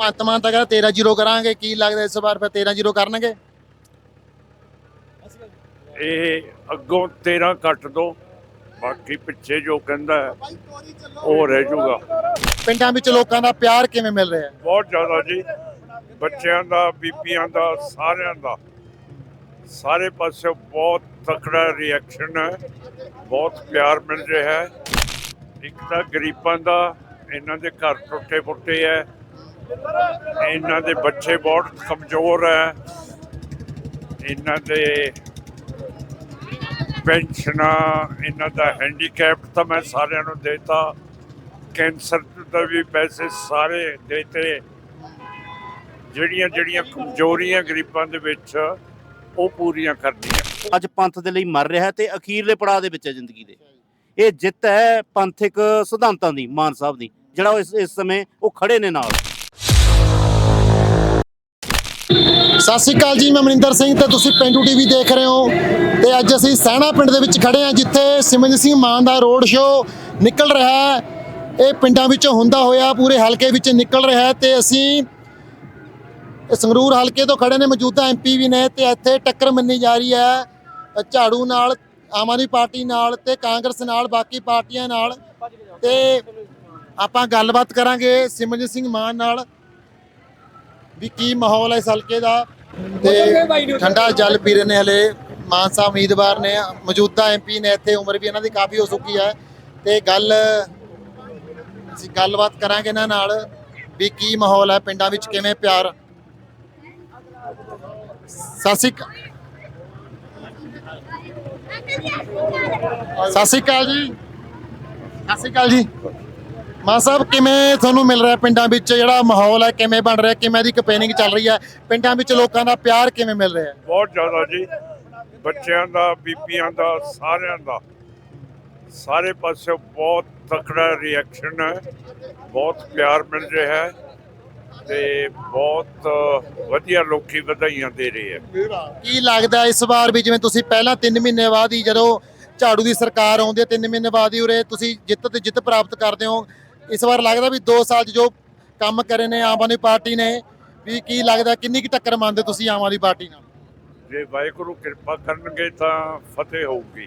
ਭਗਵੰਤ ਮਾਨ ਤਾਂ ਕਹਿੰਦਾ 13 ਜ਼ੀਰੋ ਕਰਾਂਗੇ ਕੀ ਲੱਗਦਾ ਇਸ ਵਾਰ ਫਿਰ 13 ਜ਼ੀਰੋ ਕਰਨਗੇ? ਇਹ ਅੱਗੋਂ 13 ਕੱਟ ਦੋ ਬਾਕੀ ਪਿੱਛੇ ਜੋ ਕਹਿੰਦਾ ਹੈ, ਉਹ ਰਹਿ ਜਾਊਗਾ। ਪਿੰਡਾਂ ਵਿੱਚ ਲੋਕਾਂ ਦਾ ਪਿਆਰ ਕਿਵੇਂ ਮਿਲ ਰਿਹਾ? ਹੈ ਬਹੁਤ ਜ਼ਿਆਦਾ ਜੀ। ਬੱਚਿਆਂ ਦਾ ਬੀਬੀਆਂ ਦਾ ਸਾਰਿਆਂ ਦਾ। ਸਾਰੇ ਪਾਸੇ ਬਹੁਤ ਤਕੜਾ ਰਿਐਕਸ਼ਨ ਹੈ। ਬਹੁਤ ਪਿਆਰ ਮਿਲ ਰਿਹਾ ਹੈ। ਇੱਕ ਤਾਂ ਗਰੀਬਾਂ ਦਾ ਇਹਨਾਂ ਦੇ ਘਰ ਟੁੱਟੇ ਫੁੱਟੇ ਹੈ। ਇਹਨਾਂ ਦੇ ਬੱਚੇ ਬਹੁਤ ਕਮਜ਼ੋਰ ਹੈ। ਇਹਨਾਂ ਦੇ ਪੈਨਸ਼ਨਾਂ, ਇਹਨਾਂ ਦਾ ਹੈਂਡੀਕੈਪ ਤਾਂ ਮੈਂ ਸਾਰਿਆਂ ਨੂੰ ਦੇਤਾ। ਕੈਂਸਰ ਦਾ ਵੀ ਪੈਸੇ ਸਾਰੇ ਦੇਤੇ। ਜਿਹੜੀਆਂ ਜਿਹੜੀਆਂ ਕਮਜ਼ੋਰੀਆਂ ਗਰੀਬਾਂ ਦੇ ਵਿੱਚ, ਉਹ ਪੂਰੀਆਂ ਕਰਨੀਆਂ। ਅੱਜ ਪੰਥ ਦੇ ਲਈ ਮਰ ਰਿਹਾ ਤੇ ਅਖੀਰਲੇ ਪੜਾਅ ਦੇ ਵਿੱਚ ਹੈ ਜ਼ਿੰਦਗੀ ਦੇ। ਇਹ ਜਿੱਤ ਹੈ ਪੰਥਿਕ ਸਿਧਾਂਤਾਂ ਦੀ, ਮਾਨ ਸਾਹਿਬ ਦੀ, ਜਿਹੜਾ ਉਹ ਇਸ ਇਸ ਸਮੇਂ ਉਹ ਖੜੇ ਨੇ ਨਾਲ। ਸਤਿ ਸ਼੍ਰੀ ਅਕਾਲ ਜੀ, ਮੈਂ ਮਨਿੰਦਰ ਸਿੰਘ ਤੇ ਤੁਸੀਂ ਪਿੰਡੂ ਟੀਵੀ ਦੇਖ ਰਹੇ ਹੋ ਤੇ ਅੱਜ ਅਸੀਂ ਸਹਿਣਾ ਪਿੰਡ ਦੇ ਵਿੱਚ ਖੜੇ ਹਾਂ, ਜਿੱਥੇ ਸਿਮਰਜੀਤ ਸਿੰਘ ਮਾਨ ਦਾ ਰੋਡ ਸ਼ੋਅ ਨਿਕਲ ਰਿਹਾ ਹੈ। ਇਹ ਪਿੰਡਾਂ ਵਿੱਚੋਂ ਹੁੰਦਾ ਹੋਇਆ, ਪੂਰੇ ਹਲਕੇ ਵਿੱਚ ਨਿਕਲ ਰਿਹਾ ਹੈ ਤੇ ਅਸੀਂ ਸੰਗਰੂਰ ਹਲਕੇ ਤੋਂ ਖੜੇ ਨੇ, ਮੌਜੂਦਾ ਐਮਪੀ ਵੀ ਨੇ ਤੇ ਇੱਥੇ ਟੱਕਰ ਮੰਨੀ ਜਾ ਰਹੀ ਹੈ। ਝਾੜੂ ਨਾਲ, ਆਮ ਆਦਮੀ ਪਾਰਟੀ ਨਾਲ ਤੇ ਕਾਂਗਰਸ ਨਾਲ, ਬਾਕੀ ਪਾਰਟੀਆਂ ਨਾਲ ਤੇ ਆਪਾਂ ਗੱਲਬਾਤ ਕਰਾਂਗੇ ਸਿਮਰਜੀਤ ਸਿੰਘ ਮਾਨ ਨਾਲ ਵੀ ਕੀ ਮਾਹੌਲ ਹੈ ਇਸ ਹਲਕੇ ਦਾ। ਤੇ ਠੰਡਾ ਜਲ ਪੀ ਰਹੇ ਨੇ ਹਲੇ ਮਾਨ ਸਾਹਿਬ ਉਮੀਦਵਾਰ ਨੇ ਮੌਜੂਦਾ ਐਮਪੀ ਨੇ ਇੱਥੇ ਉਮਰ ਵੀ ਇਹਨਾਂ ਦੀ ਕਾਫੀ ਹੋ ਚੁੱਕੀ ਹੈ। ਤੇ ਗੱਲ ਅਸੀਂ ਗੱਲਬਾਤ ਕਰਾਂਗੇ ਇਹਨਾਂ ਨਾਲ ਵੀ ਕੀ ਮਾਹੌਲ ਹੈ ਪਿੰਡਾਂ ਵਿੱਚ ਕਿਵੇਂ ਪਿਆਰ? ਸ਼੍ਰੀ ਅਕਾਲ। ਜੀ। ਅਕਾਲ ਜੀ। ਮਾਨ ਸਾਹਿਬ ਕਿਵੇਂ ਤੁਹਾਨੂੰ ਮਿਲ ਰਿਹਾ ਪਿੰਡਾਂ ਵਿੱਚ? ਜਿਹੜਾ ਮਾਹੌਲ ਹੈ ਕਿਵੇਂ ਬਣ ਰਿਹਾ? ਕਿਵੇਂ ਦੀ ਕੈਂਪੇਨਿੰਗ ਚੱਲ ਰਹੀ ਹੈ? ਪਿੰਡਾਂ ਵਿੱਚ ਲੋਕਾਂ ਦਾ ਪਿਆਰ ਕਿਵੇਂ ਮਿਲ ਰਿਹਾ? ਹੈ ਬਹੁਤ ਜ਼ਿਆਦਾ ਜੀ। ਬੱਚਿਆਂ ਦਾ ਬੀਬੀਆਂ ਦਾ ਸਾਰਿਆਂ ਦਾ। ਸਾਰੇ ਪਾਸੇ ਬਹੁਤ ਤਕੜਾ ਰਿਐਕਸ਼ਨ ਹੈ। ਬਹੁਤ ਪਿਆਰ ਮਿਲ ਰਿਹਾ ਹੈ ਤੇ ਬਹੁਤ ਵਧੀਆ ਲੋਕੀ ਵਧਾਈਆਂ ਦੇ ਰਹੇ ਹੈ। ਕੀ ਲੱਗਦਾ ਇਸ ਵਾਰ ਵੀ ਜਿਵੇਂ ਤੁਸੀਂ ਪਹਿਲਾਂ 3 ਮਹੀਨੇ ਬਾਅਦ ਹੀ ਜਦੋਂ ਝਾੜੂ ਦੀ ਸਰਕਾਰ ਆਉਂਦੀ ਹੈ 3 ਮਹੀਨੇ ਬਾਅਦ ਹੀ ਉਰੇ ਤੁਸੀਂ ਜਿੱਤ ਤੇ ਜਿੱਤ ਪ੍ਰਾਪਤ ਕਰਦੇ ਹੋ ਇਸ ਵਾਰ ਲੱਗਦਾ ਵੀ 2 ਸਾਲ 'ਚ ਜੋ ਕੰਮ ਕਰੇ ਨੇ ਆਮ ਆਦਮੀ ਪਾਰਟੀ ਨੇ ਵੀ ਕੀ ਲੱਗਦਾ ਕਿੰਨੀ ਕੁ ਟੱਕਰ ਮੰਨਦੇ ਤੁਸੀਂ ਆਮ ਆਦਮੀ ਪਾਰਟੀ ਨਾਲ? ਜੇ ਵਾਹਿਗੁਰੂ ਕਿਰਪਾ ਕਰਨਗੇ ਤਾਂ ਫਤਿਹ ਹੋਊਗੀ।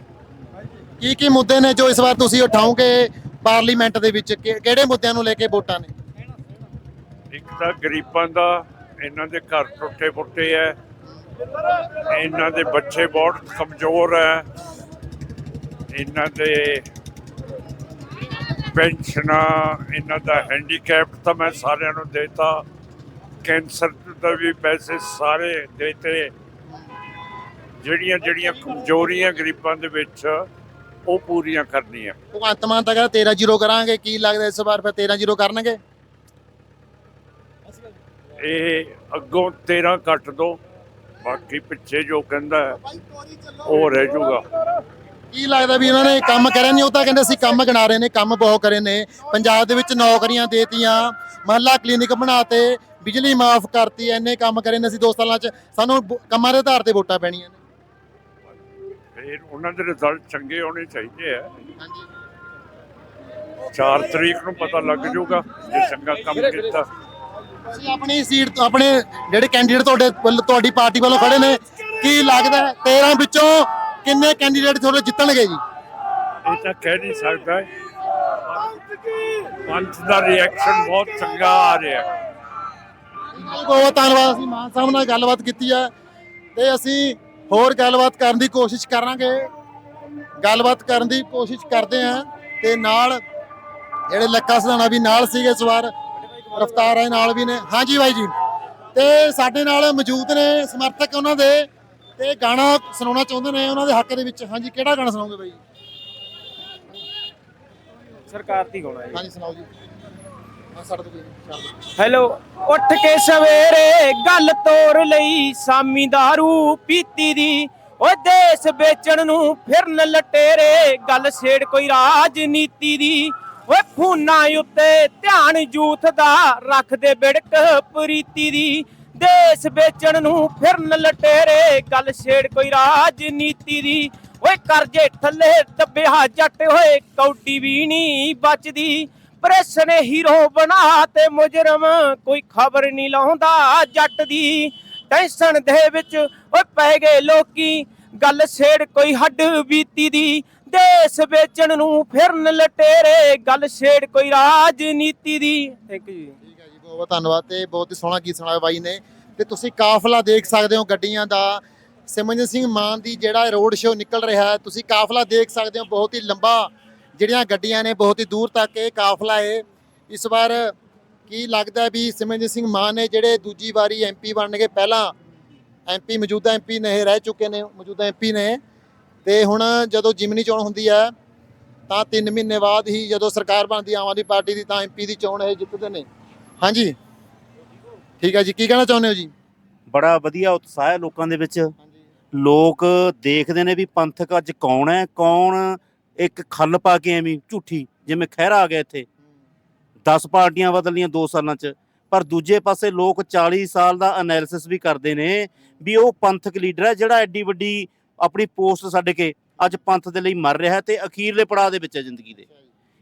ਕੀ ਕੀ ਮੁੱਦੇ ਨੇ ਜੋ ਇਸ ਵਾਰ ਤੁਸੀਂ ਉਠਾਓਗੇ ਪਾਰਲੀਮੈਂਟ ਦੇ ਵਿੱਚ? ਕਿ- ਕਿਹੜੇ ਮੁੱਦਿਆਂ ਨੂੰ ਲੈ ਕੇ ਵੋਟਾਂ ਨੇ? ਇੱਕ ਤਾਂ ਗਰੀਬਾਂ ਦਾ ਇਹਨਾਂ ਦੇ ਘਰ ਟੁੱਟੇ ਫੁੱਟੇ ਹੈ ਇਹਨਾਂ ਦੇ ਬੱਚੇ ਬਹੁਤ ਕਮਜ਼ੋਰ ਹੈ ਇਹਨਾਂ ਦੇ ਪੈਨਸ਼ਨਾਂ ਇਹਨਾਂ ਦਾ ਹੈਂਡੀਕੈਪ ਤਾਂ ਮੈਂ ਸਾਰਿਆਂ ਨੂੰ ਦੇਤਾ। ਕੈਂਸਰ ਦਾ ਵੀ ਪੈਸੇ ਸਾਰੇ ਦੇਤੇ। ਜਿਹੜੀਆਂ ਜਿਹੜੀਆਂ ਕਮਜ਼ੋਰੀਆਂ ਗਰੀਬਾਂ ਦੇ ਵਿੱਚ ਉਹ ਪੂਰੀਆਂ ਕਰਨੀਆਂ। ਭਗਵੰਤ ਮਾਨ ਤਾਂ ਕਹਿੰਦਾ 13 ਜ਼ੀਰੋ ਕਰਾਂਗੇ ਕੀ ਲੱਗਦਾ ਇਸ ਵਾਰ ਫਿਰ 13 ਜ਼ੀਰੋ ਕਰਨਗੇ? ਇਹ ਅੱਗੋਂ 13 ਕੱਟ ਦੋ ਬਾਕੀ ਪਿੱਛੇ ਜੋ ਕਹਿੰਦਾ ਉਹ ਰਹਿ ਜਾਊਗਾ। ਕੀ ਲੱਗਦਾ ਵੀ ਉਹਨਾਂ ਨੇ ਕੰਮ ਕਰਿਆ ਨਹੀਂ? ਉਹ ਤਾਂ ਕਹਿੰਦੇ ਅਸੀਂ ਕੰਮ ਗਿਣਾ ਰਹੇ ਨੇ ਕੰਮ ਬਹੁਤ ਕਰੇ ਨੇ। ਪੰਜਾਬ ਦੇ ਵਿੱਚ ਨੌਕਰੀਆਂ ਦੇਤੀਆਂ ਮਹੱਲਾ ਕਲੀਨਿਕ ਬਣਾਤੇ ਬਿਜਲੀ ਮਾਫ ਕਰਤੀ ਐਨੇ ਕੰਮ ਕਰੇ ਨੇ ਅਸੀਂ ਦੋ ਸਾਲਾਂ 'ਚ। ਸਾਨੂੰ ਕੰਮਾਂ ਦੇ ਆਧਾਰ ਤੇ ਵੋਟਾਂ ਪੈਣੀਆਂ ਨੇ। ਫਿਰ ਉਹਨਾਂ ਦੇ ਰਿਜ਼ਲਟ ਚੰਗੇ ਹੋਣੇ ਚਾਹੀਦੇ ਆ। ਹਾਂਜੀ। 4 ਤਰੀਕ ਨੂੰ ਪਤਾ ਲੱਗ ਜਾਊਗਾ ਜੇ ਚੰਗਾ ਕੰਮ ਕੀਤਾ। ਤੁਸੀਂ ਆਪਣੀ ਸੀਟ ਤੋਂ ਆਪਣੇ ਜਿਹੜੇ ਕੈਂਡੀਡੇਟ ਤੁਹਾਡੇ ਵੱਲ- ਤੁਹਾਡੀ ਪਾਰਟੀ ਵੱਲੋਂ ਖੜੇ ਨੇ ਕੀ ਲੱਗਦਾ ਹੈ? 13 ਵਿੱਚੋਂ ਕਿੰਨੇ ਕੈਂਡੀਡੇਟ ਤੁਹਾਡੇ ਜਿੱਤਣਗੇ ਜੀ? ਇਹ ਤਾਂ ਕਹਿ ਨਹੀਂ ਸਕਦਾ। ਪੰਚ ਦਾ ਰਿਐਕਸ਼ਨ ਬਹੁਤ ਚੰਗਾ ਆ ਰਿਹਾ। ਹੈ ਬਹੁਤ ਧੰਨਵਾਦ ਅਸੀਂ ਮਾਨ ਸਾਹਿਬ ਨਾਲ ਗੱਲਬਾਤ ਕੀਤੀ ਹੈ ਤੇ ਅਸੀਂ ਹੋਰ ਗੱਲਬਾਤ ਕਰਨ ਦੀ ਕੋਸ਼ਿਸ਼ ਕਰਾਂਗੇ। ਗੱਲਬਾਤ ਕਰਨ ਦੀ ਕੋਸ਼ਿਸ਼ ਕਰਦੇ ਹਾਂ ਤੇ ਨਾਲ ਜਿਹੜੇ ਲੱਕਾ ਸਧਾਣਾ ਵੀ ਨਾਲ ਸੀਗੇ ਇਸ ਵਾਰ ਰਫਤਾਰ ਹੈ ਨਾਲ ਵੀ ਨੇ। ਹਾਂਜੀ ਬਾਈ ਜੀ। ਤੇ ਸਾਡੇ ਨਾਲ ਮੌਜੂਦ ਨੇ ਸਮਰਥਕ ਉਹਨਾਂ ਦੇ। ਤੇ ਗਾਣਾ ਸੁਣਾਉਣਾ ਚਾਹੁੰਦੇ ਨੇ ਉਹਨਾਂ ਦੇ ਹੱਕ ਦੇ ਵਿੱਚ? ਹਾਂਜੀ ਕਿਹੜਾ ਗਾਣਾ ਸੁਣਾਓਗੇ ਬਾਈ? ਸਰਕਾਰ ਦੀ ਗਾਉਣਾ ਹੈ ਹਾਂਜੀ ਸੁਣਾਓ ਜੀ। ਹਾਂ ਸਾਡੇ ਤੋਂ ਕੋਈ ਦਿਓ। ਹੈਲੋ ਉੱਠ ਕੇ ਸਵੇਰੇ ਗੱਲ ਤੋਰ ਲਈ ਸਾਮੀ दारू ਪੀਤੀ ਦੀ। ਓਏ ਦੇਸ਼ ਵੇਚਣ ਨੂੰ ਫਿਰਨ ਲਟੇਰੇ ਗੱਲ ਛੇੜ ਕੋਈ ਰਾਜਨੀਤੀ ਦੀ। ਓਏ ਫੂਨਾ ਉੱਤੇ ਧਿਆਨ ਯੂਥ ਦਾ ਰੱਖਦੇ ਬਿੜਕ ਪ੍ਰੀਤੀ ਦੀ। ਦੇਸ਼ ਵੇਚਣ ਨੂੰ ਫਿਰਨ ਲਟੇਰੇ, ਗੱਲ ਛੇੜ ਕੋਈ ਰਾਜਨੀਤੀ ਦੀ। ਓਏ ਕਰਜੇ ਥੱਲੇ ਦੱਬਿਆ ਜੱਟ ਹੋਏ ਕੌਡੀ ਵੀ ਨਹੀਂ ਬਚਦੀ। ਪ੍ਰੈਸ ਨੇ ਹੀਰੋ ਬਣਾ ਤੇ ਮੁਜਰਮ, ਕੋਈ ਖਬਰ ਨਹੀਂ ਲਾਉਂਦਾ ਜੱਟ ਦੀ। ਟੈਨਸ਼ਨ ਦੇ ਵਿੱਚ ਓਏ ਪੈ ਗਏ ਲੋਕੀ, ਗੱਲ ਛੇੜ ਕੋਈ ਹੱਡ ਬੀਤੀ ਦੀ। ਦੇਸ਼ ਵੇਚਣ ਨੂੰ ਫਿਰਨ ਲਟੇਰੇ, ਗੱਲ ਛੇੜ ਕੋਈ ਰਾਜਨੀਤੀ ਦੀ। ਥੈਂਕ ਯੂ ਬਹੁਤ ਬਹੁਤ ਧੰਨਵਾਦ ਤੇ ਬਹੁਤ ਹੀ ਸੋਹਣਾ ਗੀਤ ਸੁਣਾਇਆ ਬਾਈ ਨੇ। ਤੇ ਤੁਸੀਂ ਕਾਫਲਾ ਦੇਖ ਸਕਦੇ ਹੋ ਗੱਡੀਆਂ ਦਾ। ਸਿਮਰਨਜੀਤ ਸਿੰਘ ਮਾਨ ਦੀ ਜਿਹੜਾ ਰੋਡ ਸ਼ੋਅ ਨਿਕਲ ਰਿਹਾ ਹੈ, ਤੁਸੀਂ ਕਾਫਲਾ ਦੇਖ ਸਕਦੇ ਹੋ, ਬਹੁਤ ਹੀ ਲੰਬਾ ਜਿਹੜੀਆਂ ਗੱਡੀਆਂ ਨੇ, ਬਹੁਤ ਹੀ ਦੂਰ ਤੱਕ ਇਹ ਕਾਫਲਾ ਹੈ। ਇਸ ਵਾਰ ਕੀ ਲੱਗਦਾ ਵੀ ਸਿਮਰਨਜੀਤ ਸਿੰਘ ਮਾਨ ਨੇ ਜਿਹੜੇ ਦੂਜੀ ਵਾਰੀ ਐਮਪੀ ਬਣ ਗਏ ਪਹਿਲਾਂ ਐਮਪੀ ਮੌਜੂਦਾ ਐਮਪੀ ਨੇ, ਇਹ ਰਹਿ ਚੁੱਕੇ ਨੇ, ਮੌਜੂਦਾ ਐਮਪੀ ਨੇ। ਤੇ ਹੁਣ ਜਦੋਂ ਜਿਮਨੀ ਚੋਣ ਹੁੰਦੀ ਹੈ, ਤਾਂ 3 ਮਹੀਨੇ ਬਾਅਦ ਹੀ ਜਦੋਂ ਸਰਕਾਰ ਬਣਦੀ ਆਮ ਆਦਮੀ ਪਾਰਟੀ ਦੀ, ਤਾਂ ਐਮਪੀ ਦੀ ਚੋਣ ਇਹ ਜਿੱਤਦੇ ਨੇ। ਹਾਂਜੀ। ਠੀਕ ਹੈ ਜੀ ਕੀ ਕਹਿਣਾ ਚਾਹੁੰਦੇ ਹੋ ਜੀ? ਬੜਾ ਵਧੀਆ ਉਤਸ਼ਾਹ ਹੈ ਲੋਕਾਂ ਦੇ ਵਿੱਚ। ਲੋਕ ਦੇਖਦੇ ਨੇ ਵੀ ਪੰਥਕ ਅੱਜ ਕੌਣ ਹੈ ਕੌਣ ਇੱਕ ਖੱਲ ਪਾ ਕੇ ਐਵੇਂ ਝੂਠੀ ਜਿਵੇਂ ਖਹਿਰਾ ਆ ਗਿਆ ਇੱਥੇ। 10 ਪਾਰਟੀਆਂ ਬਦਲੀਆਂ 2 ਸਾਲਾਂ 'ਚ ਪਰ ਦੂਜੇ ਪਾਸੇ ਲੋਕ 40 ਸਾਲ ਦਾ ਐਨਾਲਿਸਿਸ ਵੀ ਕਰਦੇ ਨੇ ਵੀ ਉਹ ਪੰਥਕ ਲੀਡਰ ਹੈ ਜਿਹੜਾ ਐਡੀ ਵੱਡੀ ਆਪਣੀ ਪੋਸਟ ਛੱਡ ਕੇ ਅੱਜ ਪੰਥ ਦੇ ਲਈ ਮਰ ਰਿਹਾ ਹੈ ਤੇ ਅਖੀਰਲੇ ਪੜਾਅ ਦੇ ਵਿੱਚ ਹੈ ਜ਼ਿੰਦਗੀ ਦੇ।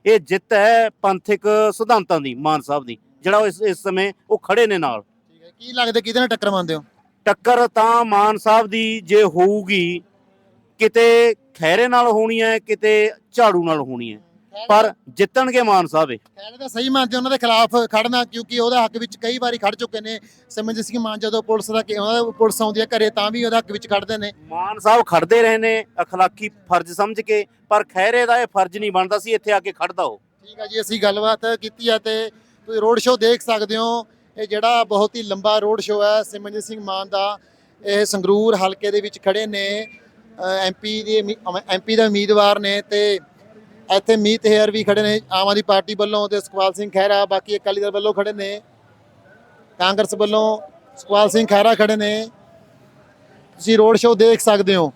ਇਹ ਜਿੱਤ ਹੈ ਪੰਥਕ ਸਿਧਾਂਤਾਂ ਦੀ ਮਾਨ ਸਾਹਿਬ ਦੀ। ਜਿਹੜਾ ਉਹ ਇਸ ਇਸ ਸਮੇਂ ਉਹ ਖੜੇ ਨੇ ਨਾਲ। ਠੀਕ ਹੈ ਕੀ ਲੱਗਦਾ ਕਿਹਦੇ ਨਾਲ ਟੱਕਰ ਮੰਨਦੇ ਹੋ? ਟੱਕਰ ਤਾਂ ਮਾਨ ਸਾਹਿਬ ਦੀ ਜੇ ਹੋਊਗੀ ਕਿਤੇ ਖੈਰੇ ਨਾਲ ਹੋਣੀ ਹੈ ਕਿਤੇ ਝਾੜੂ ਨਾਲ ਹੋਣੀ ਹੈ। ਪਰ ਜਿੱਤਣਗੇ ਮਾਨ ਸਾਹਿਬ ਇਹ। ਖੈਰ ਤਾਂ ਸਹੀ ਮੰਨਦੇ ਉਹਨਾਂ ਦੇ ਖਿਲਾਫ ਖੜਨਾ ਕਿਉਂਕਿ ਉਹਦੇ ਹੱਕ ਵਿੱਚ ਕਈ ਵਾਰੀ ਖੜ ਚੁੱਕੇ ਨੇ। ਸਿਮਰਜੀਤ ਸਿੰਘ ਮਾਨ ਜਦੋਂ ਪੁਲਿਸ ਦਾ ਕਿ- ਉਹਨਾਂ ਦਾ ਪੁਲਿਸ ਆਉਂਦੀ ਹੈ ਘਰੇ ਤਾਂ ਵੀ ਉਹਦੇ ਹੱਕ ਵਿੱਚ ਖੜਦੇ ਨੇ। ਮਾਨ ਸਾਹਿਬ ਖੜਦੇ ਰਹੇ ਨੇ ਅਖਲਾਕੀ ਫਰਜ਼ ਸਮਝ ਕੇ ਪਰ ਖੈਰੇ ਦਾ ਇਹ ਫਰਜ਼ ਨਹੀਂ ਬਣਦਾ ਸੀ ਇੱਥੇ ਆ ਕੇ ਖੜਦਾ ਉਹ। ਠੀਕ ਹੈ ਜੀ ਅਸੀਂ ਗੱਲਬਾਤ ਕੀਤੀ ਹੈ ਤੇ ਤੁਸੀਂ ਰੋਡ ਸ਼ੋਅ ਦੇਖ ਸਕਦੇ ਹੋ। ਇਹ ਜਿਹੜਾ ਬਹੁਤ ਹੀ ਲੰਬਾ ਰੋਡ ਸ਼ੋਅ ਹੈ, ਸਿਮਰਨਜੀਤ ਸਿੰਘ ਮਾਨ ਦਾ। ਇਹ ਸੰਗਰੂਰ ਹਲਕੇ ਦੇ ਵਿੱਚ ਖੜੇ ਨੇ। ਐਮਪੀ ਦੇ ਐਮਪੀ ਦਾ ਉਮੀਦਵਾਰ ਨੇ ਤੇ ਇੱਥੇ ਮੀਤ ਹੇਅਰ ਵੀ ਖੜੇ ਨੇ ਆਮ ਆਦਮੀ ਪਾਰਟੀ ਵੱਲੋਂ ਤੇ ਸੁਖਪਾਲ ਸਿੰਘ ਖਹਿਰਾ, ਬਾਕੀ ਅਕਾਲੀ ਦਲ ਵੱਲੋਂ ਖੜੇ ਨੇ। ਕਾਂਗਰਸ ਵੱਲੋਂ ਸੁਖਪਾਲ ਸਿੰਘ ਖਹਿਰਾ ਖੜੇ ਨੇ। ਤੁਸੀਂ ਰੋਡ ਸ਼ੋਅ ਦੇਖ ਸਕਦੇ ਹੋ।